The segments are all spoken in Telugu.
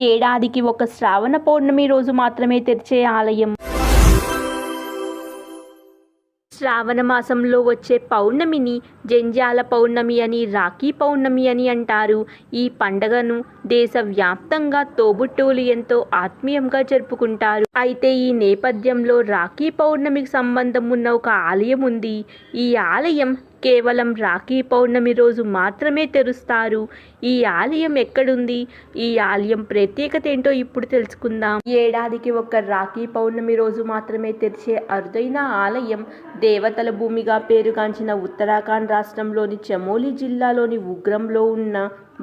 ఏడాదికి ఒక శ్రావణ పౌర్ణమి రోజు మాత్రమే తెరిచే ఆలయం. శ్రావణ మాసంలో వచ్చే పౌర్ణమిని జంజాల పౌర్ణమి అని రాఖీ పౌర్ణమి అని అంటారు. ఈ పండగను దేశవ్యాప్తంగా తోబుట్టువులు ఎంతో ఆత్మీయంగా జరుపుకుంటారు. అయితే ఈ నేపథ్యంలో రాఖీ పౌర్ణమికి సంబంధం ఉన్న ఒక ఆలయం ఉంది. ఈ ఆలయం కేవలం రాఖీ పౌర్ణమి రోజు మాత్రమే తెరుస్తారు. ఈ ఆలయం ఎక్కడుంది? ఈ ఆలయం ప్రత్యేకత ఏంటో ఇప్పుడు తెలుసుకుందాం. ఏడాదికి ఒక రాఖీ పౌర్ణమి రోజు మాత్రమే తెరిచే అరుదైన ఆలయం దేవతల భూమిగా పేరుగాంచిన ఉత్తరాఖండ్ రాష్ట్రంలోని చమోలి జిల్లాలోని ఉగ్రంలో ఉన్న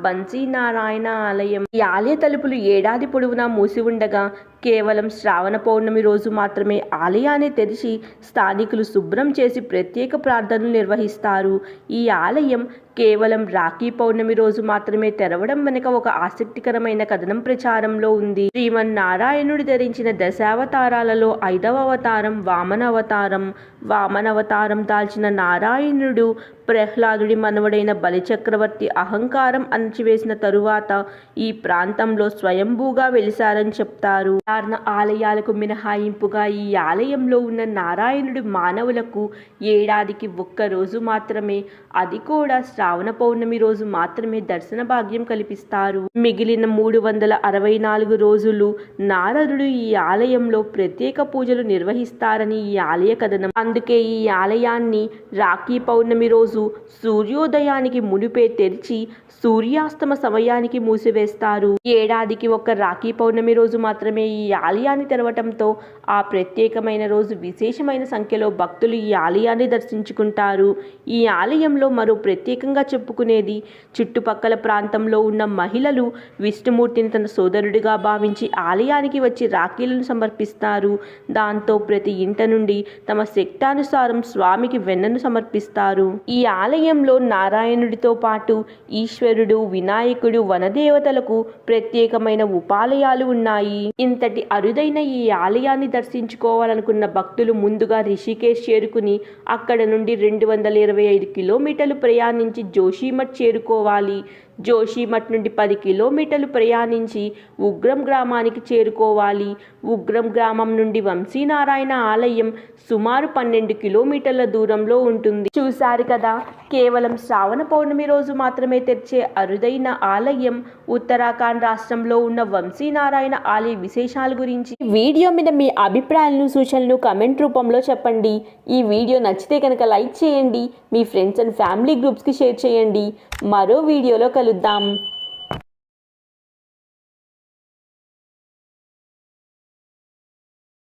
బన్సీనారాయణ ఆలయం. ఈ ఆలయ తలుపులు ఏడాది పొడవునా మూసి ఉండగా కేవలం శ్రావణ పౌర్ణమి రోజు మాత్రమే ఆలయాన్ని తెరిచి స్థానికులు శుభ్రం చేసి ప్రత్యేక ప్రార్థనలు నిర్వహిస్తారు. ఈ ఆలయం కేవలం రాఖీ పౌర్ణమి రోజు మాత్రమే తెరవడం వెనుక ఒక ఆసక్తికరమైన కథనం ప్రచారంలో ఉంది. శ్రీమన్నారాయణుడు ధరించిన దశావతారాలలో ఐదవ అవతారం వామన అవతారం వామన అవతారం దాల్చిన నారాయణుడు ప్రహ్లాదుడి మనవడైన బలిచక్రవర్తి అహంకారం అణచివేసిన తరువాత ఈ ప్రాంతంలో స్వయంభూగా వెలిశారని చెప్తారు. సాధారణ ఆలయాలకు మినహాయింపుగా ఈ ఆలయంలో ఉన్న నారాయణుడు మానవులకు ఏడాదికి ఒక్క రోజు మాత్రమే. అది కూడా శ్రావణ పౌర్ణమి రోజు మాత్రమే దర్శన భాగ్యం కల్పిస్తారు. మిగిలిన మూడు వందల అరవై నాలుగు రోజులు నారదుడు ఈ ఆలయంలో ప్రత్యేక పూజలు నిర్వహిస్తారని ఈ ఆలయ కథనం. అందుకే ఈ ఆలయాన్ని రాఖీ పౌర్ణమి రోజు సూర్యోదయానికి మునిపే తెరిచి సూర్యాస్తమ సమయానికి మూసివేస్తారు. ఏడాదికి ఒక రాఖీ పౌర్ణమి రోజు మాత్రమే ఈ ఆలయాన్ని తెరవటంతో ఆ ప్రత్యేకమైన రోజు విశేషమైన సంఖ్యలో భక్తులు ఈ ఆలయాన్ని దర్శించుకుంటారు. ఈ ఆలయంలో మరో ప్రత్యేకంగా చెప్పుకునేది. చుట్టుపక్కల ప్రాంతంలో ఉన్న మహిళలు విష్ణుమూర్తిని తన సోదరుడిగా భావించి ఆలయానికి వచ్చి రాఖీలను సమర్పిస్తారు. దాంతో ప్రతి ఇంట నుండి తమ శక్తానుసారం స్వామికి వెన్నను సమర్పిస్తారు. ఈ ఆలయంలో నారాయణుడితో పాటు ఈశ్వరుడు వినాయకుడు వనదేవతలకు ప్రత్యేకమైన ఉపాలయాలు ఉన్నాయి. ఇంతటి అరుదైన ఈ ఆలయాన్ని దర్శించుకోవాలనుకున్న భక్తులు ముందుగా రిషికేశ్ చేరుకుని అక్కడ నుండి రెండు వందల ఇరవై ఐదు కిలోమీటర్లు ప్రయాణించి జోషిమఠ్ చేరుకోవాలి. జోషిమఠ్ నుండి పది కిలోమీటర్లు ప్రయాణించి ఉగ్రం గ్రామానికి చేరుకోవాలి. ఉగ్రం గ్రామం నుండి వంశీనారాయణ ఆలయం సుమారు పన్నెండు కిలోమీటర్ల దూరంలో ఉంటుంది. చూశారు కదా కేవలం శ్రావణ పౌర్ణమి రోజు మాత్రమే తెరిచే అరుదైన ఆలయం ఉత్తరాఖండ్ రాష్ట్రంలో ఉన్న వంశీనారాయణ ఆలయ విశేషాల గురించి. వీడియో మీద మీ అభిప్రాయాలను సూచనలు కమెంట్ రూపంలో చెప్పండి. ఈ వీడియో నచ్చితే కనుక లైక్ చేయండి. మీ ఫ్రెండ్స్ అండ్ ఫ్యామిలీ గ్రూప్స్కి షేర్ చేయండి. మరో వీడియోలో కలుద్దాం